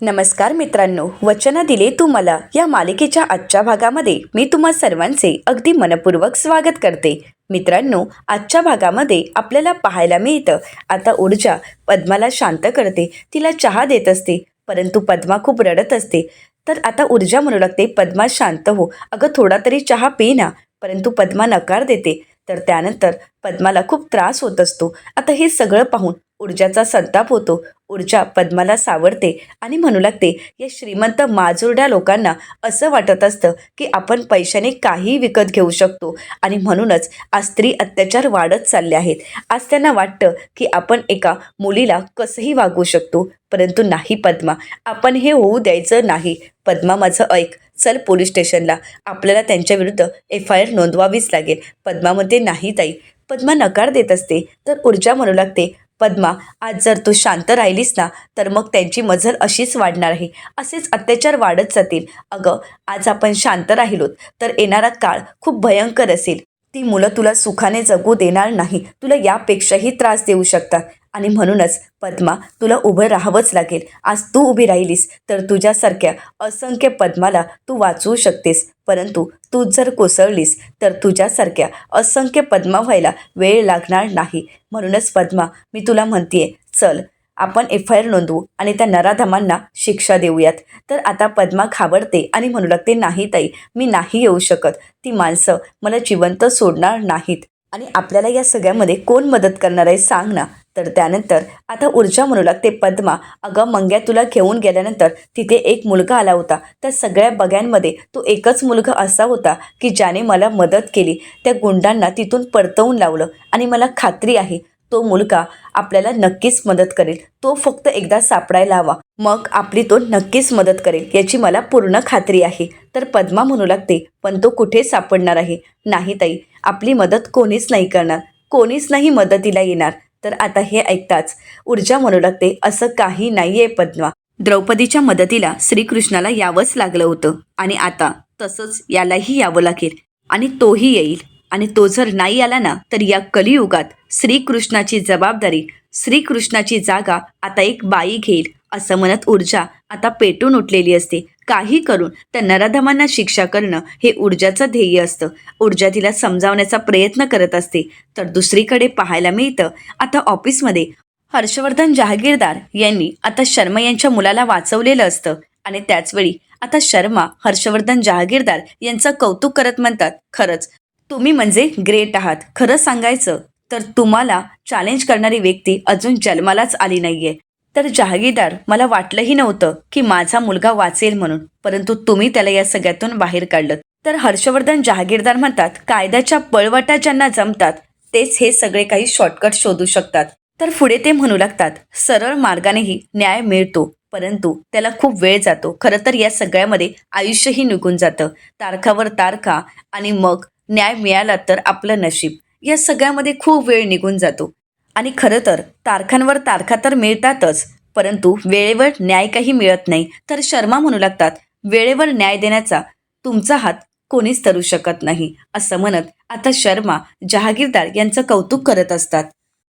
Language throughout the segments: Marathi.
नमस्कार मित्रांनो वचन दिले तू मला या मालिकेच्या आजच्या भागामध्ये मी तुम्हा सर्वांचे अगदी मनपूर्वक स्वागत करते. मित्रांनो आजच्या भागामध्ये आपल्याला पाहायला मिळतं आता ऊर्जा पद्माला शांत करते तिला चहा देत असते परंतु पद्मा खूप रडत असते. तर आता ऊर्जा म्हणू लागते पद्मा शांत हो. अगं थोडा तरी चहा पी ना परंतु पद्मा नकार देते. तर त्यानंतर पद्माला खूप त्रास होत असतो. आता हे सगळं पाहून ऊर्जाचा संताप होतो. ऊर्जा पद्माला सावरते आणि म्हणू लागते या श्रीमंत माजुरड्या लोकांना असं वाटत असतं की आपण पैशाने काहीही विकत घेऊ शकतो. आणि म्हणूनच आज स्त्री अत्याचार वाढत चालले आहेत. आज त्यांना वाटतं की आपण एका मुलीला कसंही वागवू शकतो परंतु नाही पद्मा. आपण हे होऊ द्यायचं नाही. पद्मा माझं ऐक. चल पोलीस स्टेशनला. आपल्याला त्यांच्याविरुद्ध एफ आय आर नोंदवावीच लागेल. पद्मा म्हणते नाही ताई. पद्मा नकार देत असते. तर ऊर्जा म्हणू लागते पद्मा आज जर तू शांत राहिलीस ना तर मग त्यांची मजल अशीच वाढणार आहे. असेच अत्याचार वाढत जातील. अगं आज आपण शांत राहिलोत तर येणारा काळ खूप भयंकर असेल. ती मुलं तुला सुखाने जगू देणार नाही. तुला यापेक्षाही त्रास देऊ शकतात. आणि म्हणूनच पद्मा तुला उभं राहावंच लागेल. आज तू उभी राहिलीस तर तुझ्यासारख्या असंख्य पद्माला तू वाचवू शकतेस. परंतु तू जर कोसळलीस तर तुझ्यासारख्या असंख्य पद्मा व्हायला वेळ लागणार नाही. म्हणूनच पद्मा मी तुला म्हणतेय चल आपण एफ आय आर नोंदवू आणि त्या नराधमांना शिक्षा देऊयात. तर आता पद्मा घाबरते आणि म्हणू लागते नाही ताई मी नाही येऊ शकत. ती माणसं मला जिवंत सोडणार नाहीत. आणि आपल्याला या सगळ्यामध्ये कोण मदत करणार आहे सांग ना. तर त्यानंतर आता ऊर्जा म्हणू लागते पद्मा अगं मंग्या तुला घेऊन गेल्यानंतर तिथे एक मुलगा आला होता. त्या सगळ्या बग्यांमध्ये तो एकच मुलगा असा होता की ज्याने मला मदत केली. त्या गुंडांना तिथून परतवून लावलं आणि मला खात्री आहे तो मुलगा आपल्याला नक्कीच मदत करेल. तो फक्त एकदा सापडायला हवा. मग आपली तो नक्कीच मदत करेल याची मला पूर्ण खात्री आहे. तर पद्मा म्हणू लागते पण तो कुठे सापडणार आहे? नाही ताई आपली मदत कोणीच नाही करणार. कोणीच नाही मदतीला येणार. तर आता हे ऐकताच ऊर्जा म्हणू लागते असं काही नाहीये पद्मा. द्रौपदीच्या मदतीला श्रीकृष्णाला यावंच लागलं होतं. आणि आता तसंच यालाही यावं लागेल. आणि तोही येईल. आणि तो जर नाही आला ना तर या कलियुगात श्रीकृष्णाची जबाबदारी श्रीकृष्णाची जागा आता एक बाई घेईल असं म्हणत ऊर्जा आता पेटून उठलेली असते. काही करून त्या नराधमांना शिक्षा करणं हे ऊर्जाचं ध्येय असतं. ऊर्जा तिला समजावण्याचा प्रयत्न करत असते. तर दुसरीकडे पाहायला मिळतं आता ऑफिसमध्ये हर्षवर्धन जहागीरदार यांनी आता शर्मा यांच्या मुलाला वाचवलेलं असतं. आणि त्याचवेळी आता शर्मा हर्षवर्धन जहागीरदार यांचं कौतुक करत म्हणतात खरंच तुम्ही म्हणजे ग्रेट आहात. खरं सांगायचं तर तुम्हाला चॅलेंज करणारी व्यक्ती अजून जन्मालाच आली नाहीये. तर जहागीरदार मला वाटलंही नव्हतं की माझा मुलगा वाचेल म्हणून परंतु तुम्ही त्याला या सगळ्यातून बाहेर काढलं. तर हर्षवर्धन जहागीरदार म्हणतात कायद्याच्या पळवटा ज्यांना जमतात तेच हे सगळे काही शॉर्टकट शोधू शकतात. तर पुढे ते म्हणू लागतात सरळ मार्गानेही न्याय मिळतो परंतु त्याला खूप वेळ जातो. खरं तर या सगळ्यामध्ये आयुष्यही निघून जातं. तारखावर तारखा आणि मग न्याय मिळाला तर आपलं नशीब. या सगळ्यामध्ये खूप वेळ निघून जातो. आणि खरं तर तारखांवर तारखा तर मिळतातच परंतु वेळेवर न्याय काही मिळत नाही. तर शर्मा म्हणू लागतात वेळेवर न्याय देण्याचा तुमचा हात कोणीच धरू शकत नाही असं म्हणत आता शर्मा जहागीरदार यांचं कौतुक करत असतात.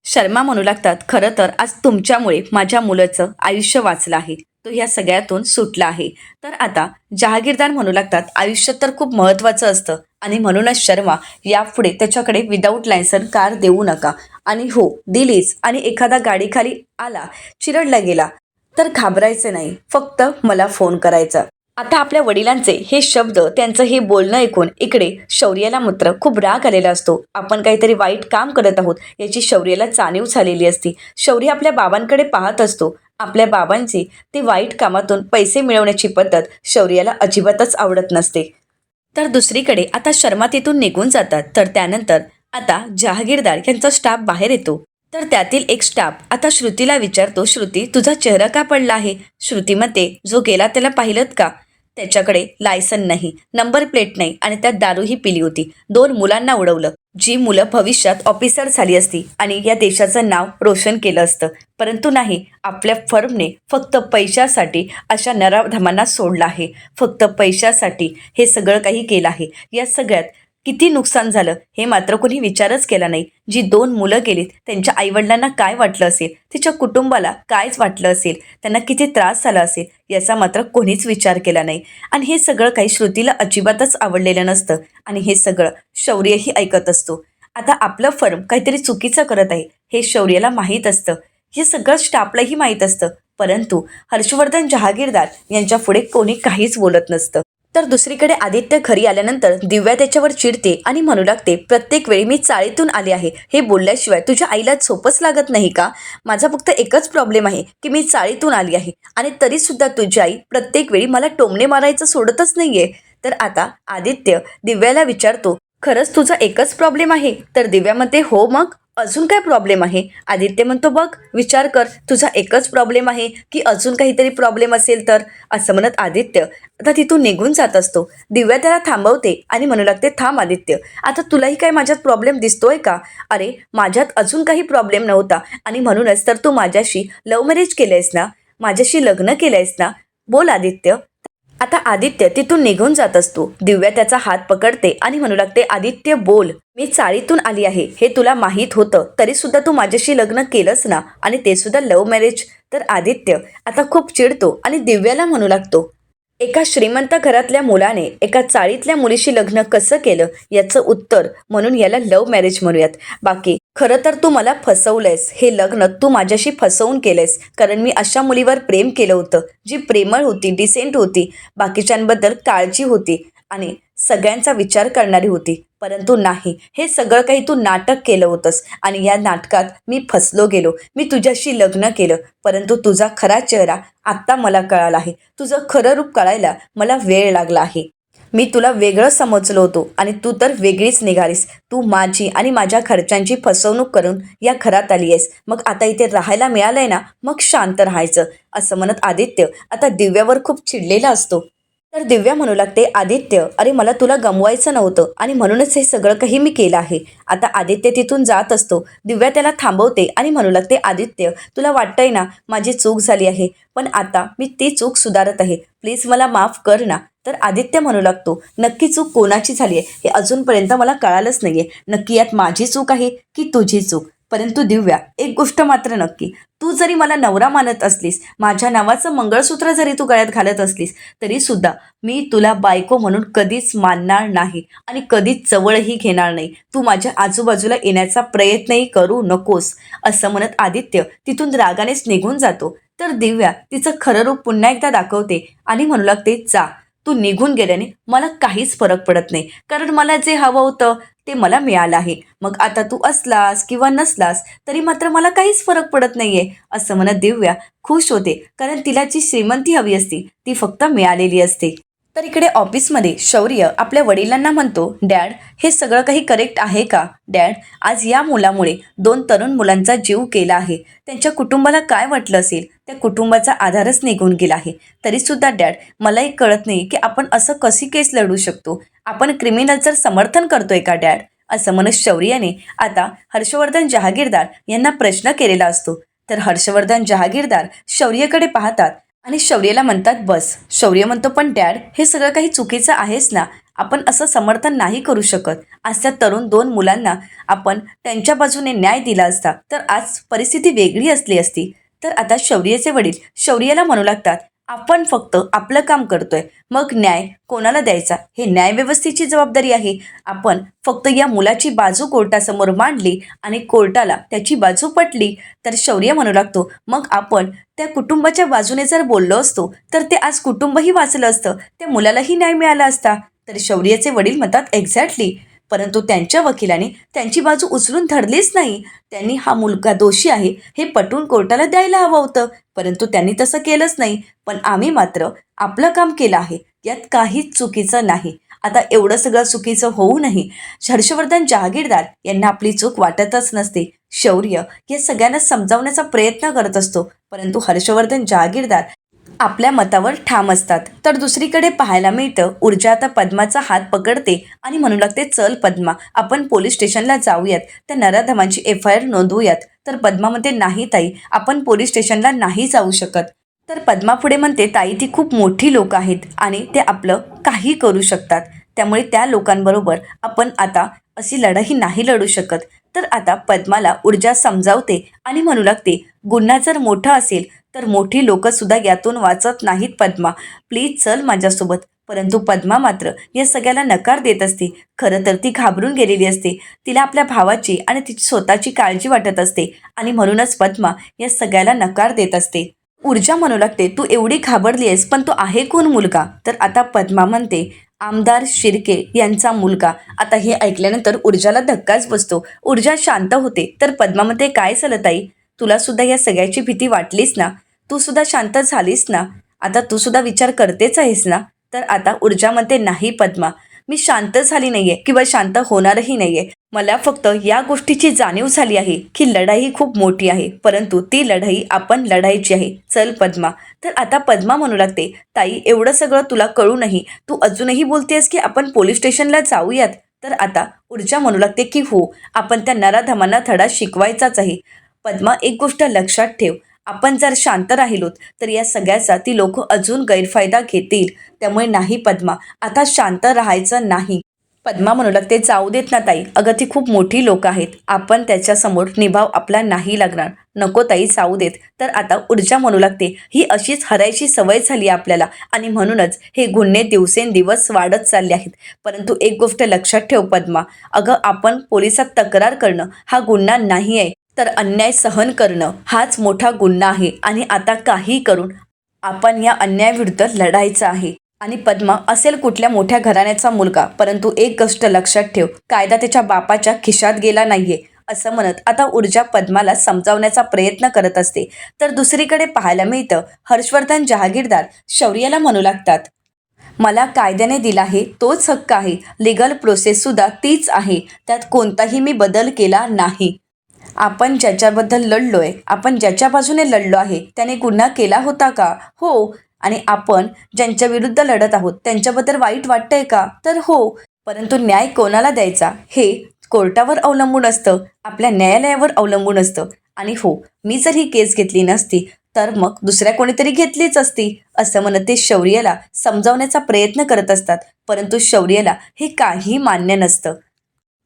शर्मा म्हणू लागतात खरं तर आज तुमच्यामुळे माझ्या मुलाचं आयुष्य वाचलं आहे तो ह्या सगळ्यातून सुटला आहे. तर आता जहागीरदार म्हणू लागतात आयुष्य तर खूप महत्त्वाचं असतं आणि म्हणूनच शर्मा यापुढे त्याच्याकडे विदाऊट लायसन कार देऊ नका. आणि हो दिलीच आणि एखादा गाडीखाली आला चिरडला गेला तर घाबरायचं नाही. फक्त मला फोन करायचा. आता आपल्या वडिलांचे हे शब्द त्यांचं हे बोलणं ऐकून इकडे शौर्याला मात्र खूप राग आलेला असतो. आपण काहीतरी वाईट काम करत आहोत याची शौर्याला जाणीव झालेली असती. शौर्य आपल्या बाबांकडे पाहत असतो. आपल्या बाबांची ती वाईट कामातून पैसे मिळवण्याची पद्धत शौर्याला अजिबातच आवडत नसते. तर दुसरीकडे आता शर्मा तिथून निघून जातात. तर त्यानंतर आता जहागीरदार यांचा स्टाफ बाहेर येतो. तर त्यातील एक स्टाफ आता श्रुतीला विचारतो श्रुती तुझा चेहरा का पडला आहे श्रुती म्हणते जो गेला त्याला पाहिलं का? त्याच्याकडे लायसन नाही नंबर प्लेट नाही आणि त्यात दारूही पिली होती. दोन मुलांना उडवलं. जी मुलं भविष्यात ऑफिसर झाली असती आणि या देशाचं नाव रोशन केलं असतं. परंतु नाही आपल्या फर्मने फक्त पैशासाठी अशा नराधमांना सोडलं आहे. फक्त पैशासाठी हे सगळं काही केलं आहे. या सगळ्यात किती नुकसान झालं हे मात्र कोणी विचारच केला नाही. जी दोन मुलं गेलीत त्यांच्या आईवडिलांना काय वाटलं असेल? तिच्या कुटुंबाला कायच वाटलं असेल? त्यांना किती त्रास झाला असेल? याचा मात्र कोणीच विचार केला नाही. आणि हे सगळं काही श्रुतीला अजिबातच आवडलेलं नसतं. आणि हे सगळं शौर्यही ऐकत असतो. आता आपलं फर्म काहीतरी चुकीचं करत आहे हे शौर्याला माहीत असतं. हे सगळं स्टाफलाही माहीत असतं. परंतु हर्षवर्धन जहागीरदार यांच्या पुढे कोणी काहीच बोलत नसतं. तर दुसरीकडे आदित्य घरी आल्यानंतर दिव्या त्याच्यावर चिडते आणि म्हणू लागते प्रत्येक वेळी मी चाळीतून आले आहे. हे बोलल्याशिवाय तुझ्या आईला झोपच लागत नाही का? माझा फक्त एकच प्रॉब्लेम आहे की मी चाळीतून आली आहे. आणि तरी सुद्धा तुझी आई प्रत्येक वेळी मला टोमणे मारायचं सोडतच नाहीये. तर आता आदित्य दिव्याला विचारतो खरंच तुझा एकच प्रॉब्लेम आहे? तर दिव्यामध्ये हो मग अजून काय प्रॉब्लेम आहे? आदित्य म्हणतो बघ विचार कर तुझा एकच प्रॉब्लेम आहे की अजून काहीतरी प्रॉब्लेम असेल तर असं म्हणत आदित्य आता तिथून निघून जात असतो. दिव्या त्याला थांबवते आणि म्हणू लागते थांब आदित्य आता तुलाही काय माझ्यात प्रॉब्लेम दिसतोय का? अरे माझ्यात अजून काही प्रॉब्लेम नव्हता आणि म्हणूनच तर तू माझ्याशी लव्ह मॅरेज केलंयस ना? माझ्याशी लग्न केलंयस ना? बोल आदित्य. आता आदित्य तिथून निघून जात असतो. दिव्या त्याचा हात पकडते आणि म्हणू लागते आदित्य बोल. मी चाळीतून आली आहे. हे तुला माहीत होतं. तरी सुद्धा तू माझ्याशी लग्न केलंस ना आणि ते सुद्धा लव्ह मॅरेज तर आदित्य आता खूप चिडतो आणि दिव्याला म्हणू लागतो एका श्रीमंत घरातल्या मुलाने एका चाळीतल्या मुलीशी लग्न कसं केलं? याचं उत्तर म्हणून याला लव्ह मॅरेज म्हणूयात. बाकी खरं तर तू मला फसवलंयस. हे लग्न तू माझ्याशी फसवून केलंयस. कारण मी अशा मुलीवर प्रेम केलं होतं. जी प्रेमळ होती डिसेंट होती. बाकीच्यांबद्दल काळजी होती. आणि सगळ्यांचा विचार करणारी होती. परंतु नाही. हे सगळं काही तू नाटक केलं होतंस. आणि या नाटकात मी फसलो गेलो. मी तुझ्याशी लग्न केलं. परंतु तुझा खरा चेहरा आत्ता मला कळाला आहे. तुझं खरं रूप कळायला मला वेळ लागला आहे. मी तुला वेगळं समजलो होतो आणि तू तर वेगळीच निघालीस. तू माझी आणि माझ्या खर्चांची फसवणूक करून या घरात आली आहेस. मग आता इथे राहायला मिळालंय ना मग शांत राहायचं असं म्हणत आदित्य आता दिव्यावर खूप चिडलेला असतो. तर दिव्या म्हणू लागते आदित्य अरे मला तुला गमवायचं नव्हतं आणि म्हणूनच हे सगळं काही मी केलं आहे. आता आदित्य तिथून जात असतो. दिव्या त्याला थांबवते आणि म्हणू लागते आदित्य तुला वाटतंय ना माझी चूक झाली आहे. पण आता मी ती चूक सुधारत आहे. प्लीज मला माफ कर ना. तर आदित्य म्हणू लागतो नक्की चूक कोणाची झाली आहे? हे अजूनपर्यंत मला कळालंच नाही आहे नक्की यात माझी चूक आहे की तुझी चूक? परंतु दिव्या एक गोष्ट मात्र नक्की. तू जरी मला नवरा मानत असलीस माझ्या नावाचं मंगळसूत्र जरी तू गळ्यात घालत असलीस तरी सुद्धा मी तुला बायको म्हणून कधीच मानणार नाही आणि कधीच जवळही घेणार नाही. तू माझ्या आजूबाजूला येण्याचा प्रयत्नही करू नकोस असं म्हणत आदित्य तिथून रागानेच निघून जातो. तर दिव्या तिचं खरं रूप पुन्हा एकदा दाखवते आणि म्हणू लागते जा. तू निघून गेल्याने मला काहीच फरक पडत नाही. कारण मला जे हवं होतं ते मला मिळालं आहे. मग आता तू असलास किंवा नसलास तरी मात्र मला काहीच फरक पडत नाहीये असं म्हणत दिव्या खुश होते. कारण तिला जी श्रीमंती हवी असती ती फक्त मिळालेली असते. तर इकडे ऑफिसमध्ये शौर्य आपल्या वडिलांना म्हणतो डॅड हे सगळं काही करेक्ट आहे का? डॅड आज या मुलामुळे दोन तरुण मुलांचा जीव केला आहे. त्यांच्या कुटुंबाला काय वाटलं असेल? त्या कुटुंबाचा आधारच निघून गेला आहे. तरीसुद्धा डॅड मलाही कळत नाही की आपण असं कशी केस लढू शकतो? आपण क्रिमिनलचं समर्थन करतोय का डॅड? असं म्हणत शौर्याने आता हर्षवर्धन जहागीरदार यांना प्रश्न केलेला असतो. तर हर्षवर्धन जहागीरदार शौर्यकडे पाहतात आणि शौर्यला म्हणतात बस. शौर्य म्हणतो पण डॅड हे सगळं काही चुकीचं आहेच ना? आपण असं समर्थन नाही करू शकत. आजच्या तरुण दोन मुलांना आपण त्यांच्या बाजूने न्याय दिला असता तर आज परिस्थिती वेगळी असली असती. तर आता शौर्यचे वडील शौर्याला म्हणू लागतात आपण फक्त आपलं काम करतोय. मग न्याय कोणाला द्यायचा? हे न्यायव्यवस्थेची जबाबदारी आहे. आपण फक्त या मुलाची बाजू कोर्टासमोर मांडली आणि कोर्टाला त्याची बाजू पटली तर शौर्य म्हणू लागतो. मग आपण त्या कुटुंबाच्या बाजूने जर बोललो असतो तर ते आज कुटुंबही वाचलं असतं. त्या मुलालाही न्याय मिळाला असता. तर शौर्याचे वडील म्हणतात एक्झॅक्टली परंतु त्यांच्या वकिलाने त्यांची बाजू उचलून धरलीच नाही. त्यांनी हा मुलगा दोषी आहे हे पटवून कोर्टाला द्यायला हवं होतं. परंतु त्यांनी तसं केलंच नाही. पण आम्ही मात्र आपलं काम केलं आहे. यात काहीच चुकीचं नाही. आता एवढं सगळं चुकीचं होऊनही हर्षवर्धन जहागीरदार यांना आपली चूक वाटतच नसते. शौर्य हे सगळ्यांना समजावण्याचा प्रयत्न करत असतो. परंतु हर्षवर्धन जहागीरदार आपल्या मतावर ठाम असतात. तर दुसरीकडे पाहायला मिळतं ऊर्जा आता पद्माचा हात पकडते आणि म्हणू लागते चल पद्मा आपण पोलीस स्टेशनला जाऊयात. त्या नराधमांची एफ आय आर नोंदवूयात. तर पद्मा म्हणते नाही ताई आपण पोलीस स्टेशनला नाही जाऊ शकत. तर पद्मा पुढे म्हणते ताई ती खूप मोठी लोक आहेत आणि ते आपलं काही करू शकतात. त्यामुळे त्या लोकांबरोबर आपण आता अशी लढाई नाही लढू शकत. तर आता पद्माला ऊर्जा समजावते आणि म्हणू लागते गुन्हा जर मोठा असेल तर मोठी लोकंसुद्धा यातून वाचत नाहीत पद्मा. प्लीज चल माझ्यासोबत. परंतु पद्मा मात्र या सगळ्याला नकार देत असते. खरं तर ती घाबरून गेलेली असते. तिला आपल्या भावाची आणि तिची स्वतःची काळजी वाटत असते. आणि म्हणूनच पद्मा या सगळ्याला नकार देत असते. ऊर्जा म्हणू लागते तू एवढी घाबरली आहेस पण तो आहे कोण मुलगा? तर आता पद्मा म्हणते आमदार शिर्के यांचा मुलगा. आता हे ऐकल्यानंतर ऊर्जाला धक्काच बसतो. ऊर्जा शांत होते. तर पद्मा म्हणते काय झालं ताई? तुला सुद्धा या सगळ्याची भीती वाटलीस ना? तू सुद्धा शांत झालीस ना? आता तू सुद्धा विचार करतेच आहेस ना? तर आता ऊर्जा म्हणते नाही पद्मा मी शांत झाली नाहीये किंवा शांत होणारही नाहीये. मला फक्त या गोष्टीची जाणीव झाली आहे की लढाई खूप मोठी आहे परंतु ती लढाई आपण लढायची आहे. चल पद्मा. तर आता पद्मा म्हणू लागते ताई एवढं सगळं तुला कळूनही तू अजूनही बोलतेस की आपण पोलीस स्टेशनला जाऊयात. तर आता ऊर्जा म्हणू लागते की हो आपण त्या नराधमांना धडा शिकवायचाच आहे. पद्मा एक गोष्ट लक्षात ठेव. आपण जर शांत राहिलोत तर या सगळ्याचा ती लोक अजून गैरफायदा घेतील. त्यामुळे नाही पद्मा. आता शांत राहायचं नाही. पद्मा म्हणू लागते जाऊ देत ना ताई. अगं ती खूप मोठी लोक आहेत. आपण त्याच्यासमोर निभाव आपला नाही लागणार. नको ताई जाऊ देत. तर आता ऊर्जा म्हणू लागते. ही अशीच हरायची सवय झाली आपल्याला. आणि म्हणूनच हे गुन्हे दिवसेंदिवस वाढत चालले आहेत. परंतु एक गोष्ट लक्षात ठेव पद्मा. अगं आपण पोलिसात तक्रार करणं हा गुन्हा नाही आहे तर अन्याय सहन करणं हाच मोठा गुन्हा आहे. आणि आता काही करून आपण या अन्यायाविरुद्ध लढायचं आहे. आणि पद्मा असेल कुठल्या मोठ्या घराण्याचा मुलगा परंतु एक गोष्ट लक्षात ठेव कायदा त्याच्या बापाच्या खिशात गेला नाहीये असं म्हणत आता ऊर्जा पद्माला समजावण्याचा प्रयत्न करत असते. तर दुसरीकडे पाहायला मिळतं हर्षवर्धन जहागीरदार शौर्याला म्हणू लागतात मला कायद्याने दिला आहे तोच हक्क आहे. लिगल प्रोसेससुद्धा तीच आहे. त्यात कोणताही मी बदल केला नाही. आपण ज्याच्याबद्दल लढलोय आपण ज्याच्या बाजूने लढलो आहे त्याने गुन्हा केला होता का? हो. आणि आपण ज्यांच्या विरुद्ध लढत आहोत त्यांच्याबद्दल वाईट वाटतंय का? तर हो. परंतु न्याय कोणाला द्यायचा? हे कोर्टावर अवलंबून असतं आपल्या न्यायालयावर अवलंबून असतं. आणि हो मी जर ही केस घेतली नसती तर मग दुसऱ्या कोणीतरी घेतलीच असती असं म्हणत ते शौर्यला समजावण्याचा प्रयत्न करत असतात. परंतु शौर्यला हे काही मान्य नसतं.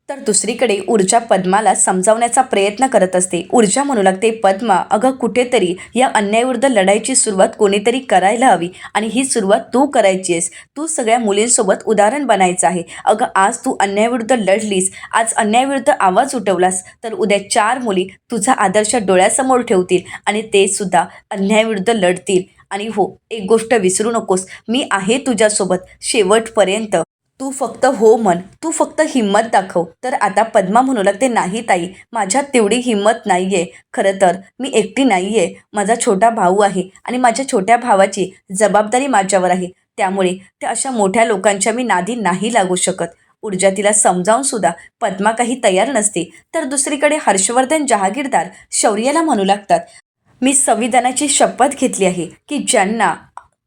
तर दुसरीकडे ऊर्जा पद्माला समजावण्याचा प्रयत्न करत असते. ऊर्जा म्हणू लागते पद्मा अगं कुठेतरी या अन्यायाविरुद्ध लढाईची सुरुवात कोणीतरी करायला हवी आणि ही सुरुवात तू करायची आहेस. तू सगळ्या मुलींसोबत उदाहरण बनायचं आहे. अगं आज तू अन्यायाविरुद्ध लढलीस आज अन्यायाविरुद्ध आवाज उठवलास तर उद्या चार मुली तुझा आदर्श डोळ्यासमोर ठेवतील आणि ते सुद्धा अन्यायाविरुद्ध लढतील. आणि हो एक गोष्ट विसरू नकोस मी आहे तुझ्यासोबत शेवटपर्यंत. तू फक्त हो म्हण. तू फक्त हिंमत दाखव. तर आता पद्मा म्हणू लागते नाही ताई. माझ्यात तेवढी हिंमत नाही आहे खरं तर मी एकटी नाही आहे माझा छोटा भाऊ आहे आणि माझ्या छोट्या भावाची जबाबदारी माझ्यावर आहे. त्यामुळे त्या अशा मोठ्या लोकांच्या मी नादी नाही लागू शकत. ऊर्जा तिला समजावून सुद्धा पद्मा काही तयार नसते. तर दुसरीकडे हर्षवर्धन जहागीरदार शौर्याला म्हणू लागतात मी संविधानाची शपथ घेतली आहे की ज्यांना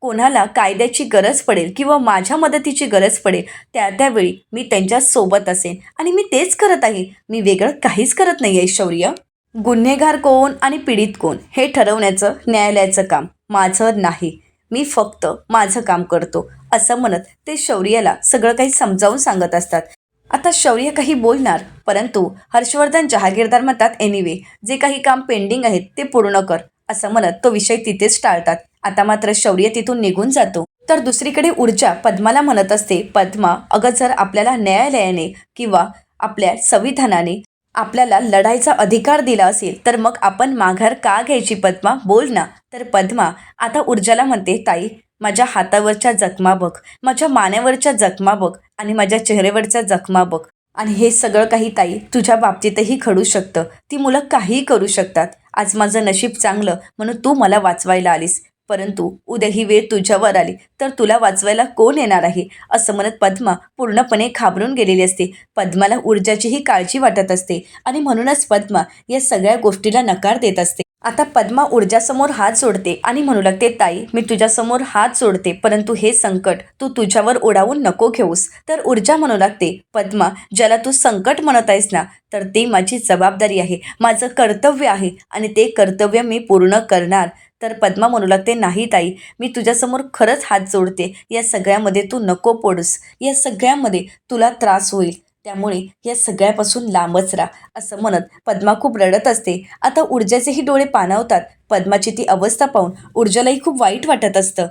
कोणाला कायद्याची गरज पडेल किंवा माझ्या मदतीची गरज पडेल त्या त्यावेळी मी त्यांच्यासोबत असेन. आणि मी तेच करत आहे. मी वेगळं काहीच करत नाही आहे शौर्य गुन्हेगार कोण आणि पीडित कोण हे ठरवण्याचं न्यायालयाचं काम माझं नाही. मी फक्त माझं काम करतो असं म्हणत ते शौर्याला सगळं काही समजावून सांगत असतात. आता शौर्य काही बोलणार परंतु हर्षवर्धन जहागीरदार म्हणतात एनिवे जे काही काम पेंडिंग आहेत ते पूर्ण कर असं म्हणत तो विषय तिथेच टाळतात. आता मात्र शौर्य तिथून निघून जातो. तर दुसरीकडे ऊर्जा पद्माला म्हणत असते पद्मा अगं जर आपल्याला न्यायालयाने किंवा आपल्या संविधानाने आपल्याला लढाईचा अधिकार दिला असेल तर मग आपण माघार का घ्यायची पद्मा? बोल ना. तर पद्मा आता ऊर्जाला म्हणते ताई माझ्या हातावरच्या जखमा बघ माझ्या मानेवरच्या जखमा बघ आणि माझ्या चेहऱ्यावरच्या जखमा बघ. आणि हे सगळं काही ताई तुझ्या बाबतीतही घडू शकतं. ती मुलं काहीही करू शकतात. आज माझं नशीब चांगलं म्हणून तू मला वाचवायला आलीस. परंतु उद्या ही वेळ तुझ्यावर आली तर तुला वाचवायला कोण येणार आहे? असं म्हणत पद्मा पूर्णपणे घाबरून गेलेली असते. पद्माला ऊर्जाचीही काळजी वाटत असते आणि म्हणूनच पद्मा या सगळ्या गोष्टीला नकार देत असते. आता पद्मा ऊर्जासमोर हात जोडते आणि म्हणू लागते ताई मी तुझ्यासमोर हात जोडते परंतु हे संकट तू तुझ्यावर ओढावून नको घेऊस तर ऊर्जा म्हणू लागते पद्मा ज्याला तू संकट म्हणत आहेस ना तर ते माझी जबाबदारी आहे माझं कर्तव्य आहे आणि ते कर्तव्य मी पूर्ण करणार. तर पद्मा म्हणू लागते नाही ताई मी तुझ्यासमोर खरंच हात जोडते. या सगळ्यामध्ये तू नको पडूस. या सगळ्यामध्ये तुला त्रास होईल. त्यामुळे या सगळ्यापासून लांबच राहा असं म्हणत पद्मा खूप रडत असते. आता ऊर्जाचेही डोळे पाणावतात. पद्माची ती अवस्था पाहून ऊर्जालाही खूप वाईट वाटत असतं.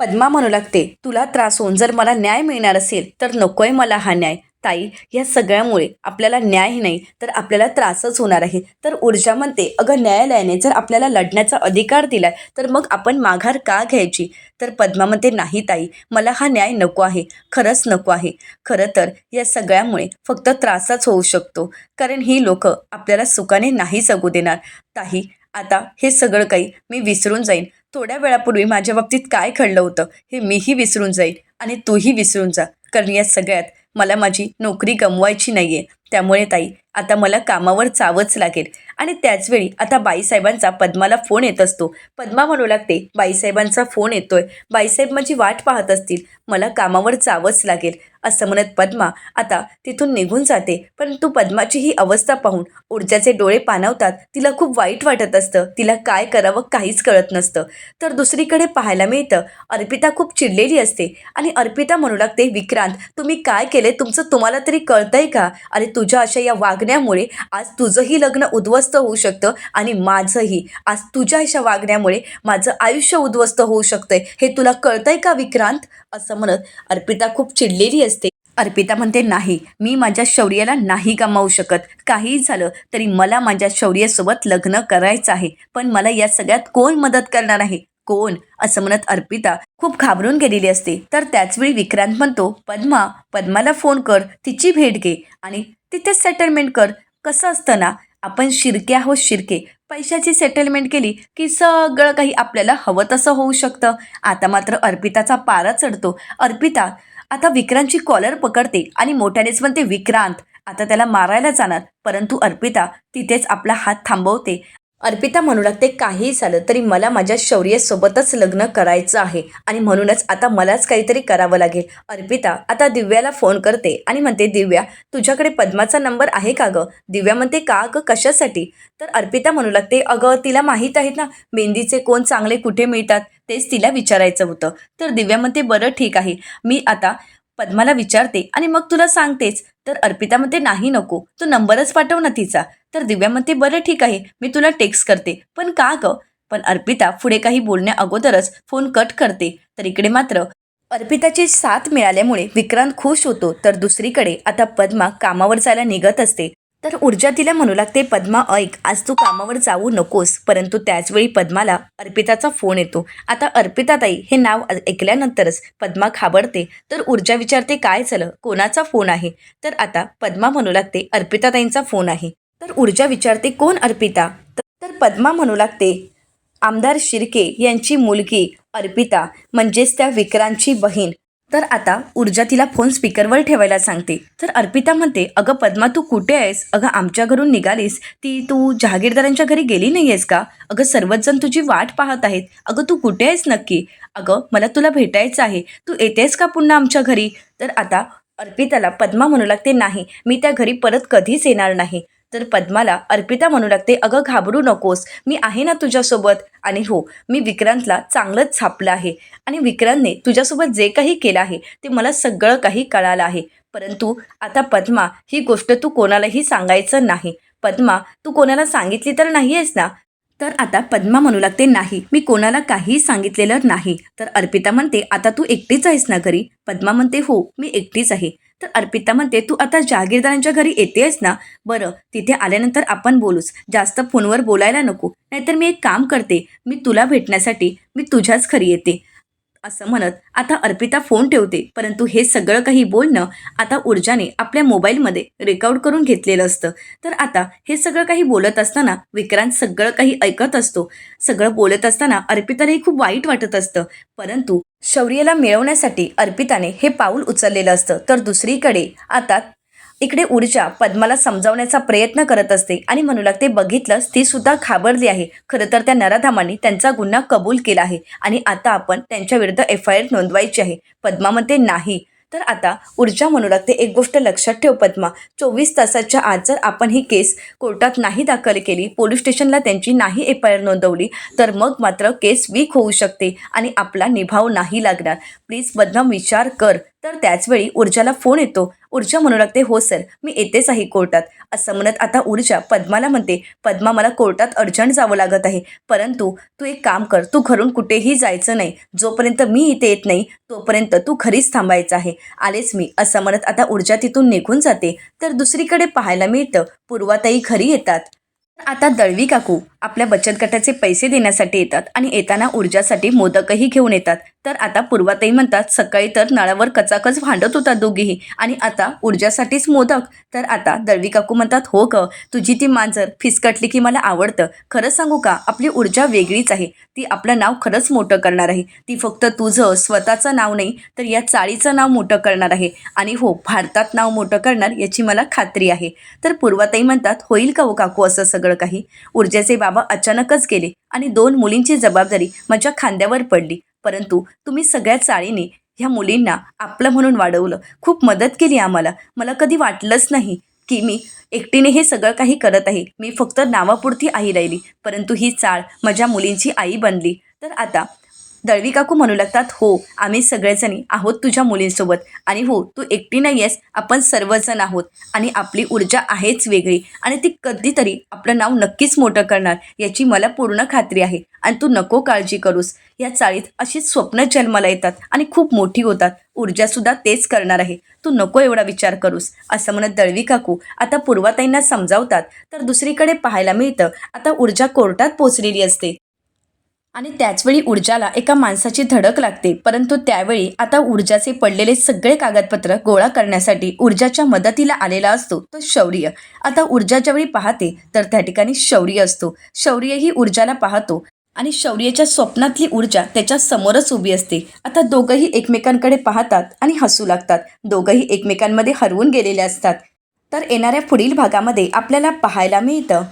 पद्मा म्हणू लागते तुला त्रास होऊन जर मला न्याय मिळणार असेल तर नकोय मला हा न्याय. ताई या सगळ्यामुळे आपल्याला न्याय नाही तर आपल्याला त्रासच होणार आहे. तर ऊर्जा म्हणते अगं न्यायालयाने जर आपल्याला लढण्याचा अधिकार दिला तर मग आपण माघार का घ्यायची? तर पद्मा म्हणते नाही ताई मला हा न्याय नको आहे खरंच नको आहे. खरं तर या सगळ्यामुळे फक्त त्रासच होऊ शकतो कारण ही लोक आपल्याला सुखाने नाही जगू देणार. ताई आता हे सगळं काही मी विसरून जाईन. थोड्या वेळापूर्वी माझ्या बाबतीत काय घडलं होतं हे मीही विसरून जाईन आणि तूही विसरून जा कारण या सगळ्यात मला माझी नोकरी गमवायची नाही आहे त्यामुळे ताई आता मला कामावर चावंच लागेल. आणि त्याचवेळी आता बाईसाहेबांचा पद्माला फोन येत असतो. पद्मा म्हणू लागते बाईसाहेबांचा फोन येतोय. बाईसाहेब माझी वाट पाहत असतील. मला कामावर जावंच लागेल. असं म्हणत पद्मा आता तिथून निघून जाते. परंतु पद्माची ही अवस्था पाहून ऊर्जाचे डोळे पाणावतात. तिला खूप वाईट वाटत असतं. तिला काय करावं काहीच कळत नसतं. तर दुसरीकडे पाहायला मिळतं अर्पिता खूप चिडलेली असते. आणि अर्पिता म्हणू लागते विक्रांत तुम्ही काय केले तुमचं तुम्हाला तरी कळतंय का? आणि तुझ्या अशा या वागण्यामुळे आज तुझंही लग्न उद्ध्वस्त होऊ शकतं आणि माझंही. आज तुझ्या अशा वागण्यामुळे माझं आयुष्य उद्ध्वस्त होऊ शकतंय. हे तुला कळतंय का विक्रांत? असं म्हणत अर्पिता खूप चिडलेली असते. अर्पिता म्हणते नाही मी माझ्या शौर्याला नाही गमावू शकत. काही झालं तरी मला माझ्या शौर्यासोबत लग्न करायचं आहे. पण मला या सगळ्यात कोण मदत करणार आहे? कोण? असं म्हणत अर्पिता खूप घाबरून गेलेली असते. तर त्याचवेळी विक्रांत म्हणतो पद्मा पद्माला फोन कर. तिची भेट घे. आणि तिथेच सेटलमेंट कर. कसं असतं ना आपण शिरके आहोत शिरके. पैशाची सेटलमेंट केली की सगळं काही आपल्याला हवं तसं होऊ शकतं. आता मात्र अर्पिताचा पारा चढतो. अर्पिता आता विक्रांतची कॉलर पकडते आणि मोठ्यानेच म्हणते विक्रांत आता त्याला मारायला जाणार. परंतु अर्पिता तिथेच आपला हात थांबवते. अर्पिता म्हणू लागते काहीही झालं तरी मला माझ्या शौर्यासोबतच लग्न करायचं आहे आणि म्हणूनच आता मलाच काहीतरी करावं लागेल. अर्पिता आता दिव्याला फोन करते आणि म्हणते दिव्या तुझ्याकडे पद्माचा नंबर आहे का गं? दिव्या म्हणते का गं? कशासाठी? तर अर्पिता म्हणू लागते अगं तिला माहीत आहेत ना मेहंदीचे कोण चांगले कुठे मिळतात? तेच तिला विचारायचं होतं. तर दिव्या म्हणते बरं ठीक आहे. मी आता पद्माला विचारते आणि मग तुला सांगतेच. तर अर्पिता म्हणते नाही नको. तू नंबरच पाठव ना तिचा. तर दिव्या म्हणते बरं ठीक आहे. मी तुला टेक्स्ट करते. पण का गं? पण अर्पिता पुढे काही बोलण्या अगोदरच फोन कट करते. तर इकडे मात्र अर्पिताची साथ मिळाल्यामुळे विक्रांत खुश होतो. तर दुसरीकडे आता पद्मा कामावर जायला निघत असते. तर ऊर्जा तिला म्हणू लागते पद्मा ऐक आज तू कामावर जाऊ नकोस परंतु त्याचवेळी पद्माला अर्पिताचा फोन येतो. आता अर्पिताताई हे नाव ऐकल्यानंतरच पद्मा खाबडते तर ऊर्जा विचारते काय झालं? कोणाचा फोन आहे? तर आता पद्मा म्हणू लागते अर्पिताताईंचा फोन आहे. तर ऊर्जा विचारते कोण अर्पिता? तर पद्मा म्हणू लागते आमदार शिर्के यांची मुलगी अर्पिता म्हणजेच त्या विक्रांतची बहीण. तर आता ऊर्जा तिला फोन स्पीकरवर ठेवायला सांगते. तर अर्पिता म्हणते अगं पद्मा तू कुठे आहेस? अगं आमच्या घरून निघालीस. ती तू जहागीरदारांच्या घरी गेली नाही आहेस का? अगं सर्वच जण तुझी वाट पाहत आहेत. अगं तू कुठे आहेस नक्की? अगं मला तुला भेटायचं आहे. तू येतेस का पुन्हा आमच्या घरी? तर आता अर्पिताला पद्मा म्हणू लागते नाही. मी त्या घरी परत कधीच येणार नाही. तर पद्माला अर्पिता म्हणू लागते अगं घाबरू नकोस मी आहे ना तुझ्यासोबत. आणि हो मी विक्रांतला चांगलंच छापलं आहे. आणि विक्रांतने तुझ्यासोबत जे काही केलं आहे ते मला सगळं काही कळालं आहे. परंतु आता पद्मा ही गोष्ट तू कोणालाही सांगायचं नाही. पद्मा तू कोणाला सांगितली तर नाही आहेस ना? तर आता पद्मा म्हणू लागते नाही मी कोणाला काही सांगितलेलं नाही. तर अर्पिता म्हणते आता तू एकटीच आहेस ना घरी? पद्मा म्हणते हो मी एकटीच आहे. तर अर्पिता म्हणते तू आता जहागीरदारांच्या घरी येतेस ना? बरं तिथे आल्यानंतर आपण बोलूच जास्त फोनवर बोलायला नको. नाहीतर मी एक काम करते. मी तुला भेटण्यासाठी मी तुझ्याच घरी येते. असं म्हणत आता अर्पिता फोन ठेवते. परंतु हे सगळं काही बोलणं आता ऊर्जाने आपल्या मोबाईलमध्ये रेकॉर्ड करून घेतलेलं असतं. तर आता हे सगळं काही बोलत असताना विक्रांत सगळं काही ऐकत असतो. सगळं बोलत असताना अर्पितालाही खूप वाईट वाटत असतं. परंतु शौर्यला मिळवण्यासाठी अर्पिताने हे पाऊल उचललेलं असतं. तर दुसरीकडे आता इकडे ऊर्जा पद्माला समजावण्याचा प्रयत्न करत असते आणि म्हणू लागते बघितलंच ती सुद्धा घाबरली आहे. खरं तर त्या नराधामांनी त्यांचा गुन्हा कबूल केला आहे आणि आता आपण त्यांच्या विरुद्ध एफ आय आर नोंदवायची आहे. पद्मा म्हणते नाही तर आता ऊर्जा म्हणू लागते एक गोष्ट लक्षात ठेव पद्मा. चोवीस तासाच्या आत जर आपण ही केस कोर्टात नाही दाखल केली पोलीस स्टेशनला त्यांची नाही एफ आय आर नोंदवली तर मग मात्र केस वीक होऊ शकते आणि आपला निभाव नाही लागणार. प्लीज बदनाम विचार कर. तर त्याचवेळी ऊर्जाला फोन येतो. ऊर्जा म्हणू लागते हो सर मी येतेच आहे कोर्टात. असं म्हणत आता ऊर्जा पद्माला म्हणते पद्मा मला कोर्टात अर्जंट जावं लागत आहे. परंतु तू एक काम कर तू घरून कुठेही जायचं नाही. जोपर्यंत मी इथे येत नाही तोपर्यंत तू घरीच थांबायचं आहे. आलेच मी असं म्हणत आता ऊर्जा तिथून निघून जाते. तर दुसरीकडे पाहायला मिळतं पूर्वाताई घरी येतात. आता दळवी काकू आपल्या बचत गटाचे पैसे देण्यासाठी येतात आणि येताना ऊर्जासाठी मोदकही घेऊन येतात. तर आता पूर्वाताई म्हणतात सकाळी तर नळावर कचाकच भांडत होता दोघेही. आणि आता ऊर्जासाठीच मोदक. तर आता दळवी काकू म्हणतात हो ग तुझी ती मांजर फिसकटली की मला आवडतं. खरं सांगू का आपली ऊर्जा वेगळीच आहे. ती आपलं नाव खरंच मोठं करणार आहे. ती फक्त तुझं स्वतःचं नाव नाही तर या चाळीचं नाव मोठं करणार आहे. आणि हो भारतात नाव मोठं करणार याची मला खात्री आहे. तर पूर्वाताई म्हणतात होईल का हो काकू असं सगळं काही? ऊर्जेचे बाबा अचानकच गेले आणि दोन मुलींची जबाबदारी माझ्या खांद्यावर पडली. परंतु तुम्ही सगळ्या चाळीने ह्या मुलींना आपलं म्हणून वाढवलं. खूप मदत केली आम्हाला. मला कधी वाटलंच नाही की मी एकटीने हे सगळं काही करत आहे. मी फक्त नावापुरती आई राहिली. परंतु ही चाळ माझ्या मुलींची आई बनली. तर आता दळवी काकू म्हणू लागतात हो आम्ही सगळेजणी आहोत तुझ्या मुलींसोबत आणि हो तू एकटी नाही आहेस आपण सर्वजण आहोत आणि आपली ऊर्जा आहेच वेगळी आणि ती कधीतरी आपलं नाव नक्कीच मोठं करणार याची मला पूर्ण खात्री आहे आणि तू नको काळजी करूस. या चाळीत अशीच स्वप्न जन्माला येतात आणि खूप मोठी होतात. ऊर्जासुद्धा तेच करणार आहे. तू नको एवढा विचार करूस. असं म्हणत दळवी काकू आता पूर्वाताईंना समजावतात तर दुसरीकडे पाहायला मिळतं. आता ऊर्जा कोर्टात पोचलेली असते. आणि त्याचवेळी ऊर्जाला एका माणसाची धडक लागते. परंतु त्यावेळी आता ऊर्जाचे पडलेले सगळे कागदपत्र गोळा करण्यासाठी ऊर्जाच्या मदतीला आलेला असतो तो शौर्य. आता ऊर्जा ज्यावेळी पाहते तर त्या ठिकाणी शौर्य असतो. शौर्यही ऊर्जाला पाहतो आणि शौर्याच्या स्वप्नातली ऊर्जा त्याच्या समोरच उभी असते. आता दोघंही एकमेकांकडे पाहतात आणि हसू लागतात. दोघंही एकमेकांमध्ये हरवून गेलेले असतात. तर येणाऱ्या पुढील भागामध्ये आपल्याला पाहायला मिळतं.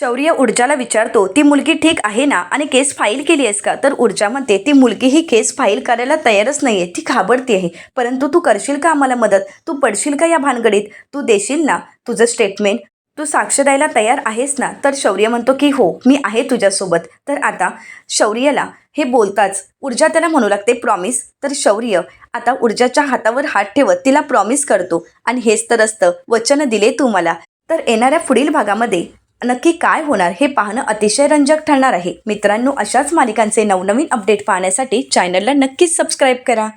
शौर्य ऊर्जाला विचारतो ती मुलगी ठीक आहे ना? आणि केस फाईल केली आहेस का? तर ऊर्जा म्हणते ती मुलगी ही केस फाईल करायला तयारच नाही आहे ती घाबरते आहे. परंतु तू करशील का आम्हाला मदत? तू पडशील का या भानगडीत? तू देशील ना? तुझं स्टेटमेंट तू साक्ष द्यायला तयार आहेस ना? तर शौर्य म्हणतो की हो मी आहे तुझ्यासोबत. तर आता शौर्यला हे बोलताच ऊर्जा त्याला म्हणू लागते प्रॉमिस तर शौर्य आता ऊर्जाच्या हातावर हात ठेवत तिला प्रॉमिस करतो. आणि हेच तर असतं वचन दिले तू मला. तर येणाऱ्या पुढील भागामध्ये नक्की काय होणार हे पाहणं अतिशय रंजक ठरणार आहे. मित्रांनो अशाच मालिकांचे नवनवीन अपडेट पाहण्यासाठी चॅनलला नक्कीच सबस्क्राईब करा.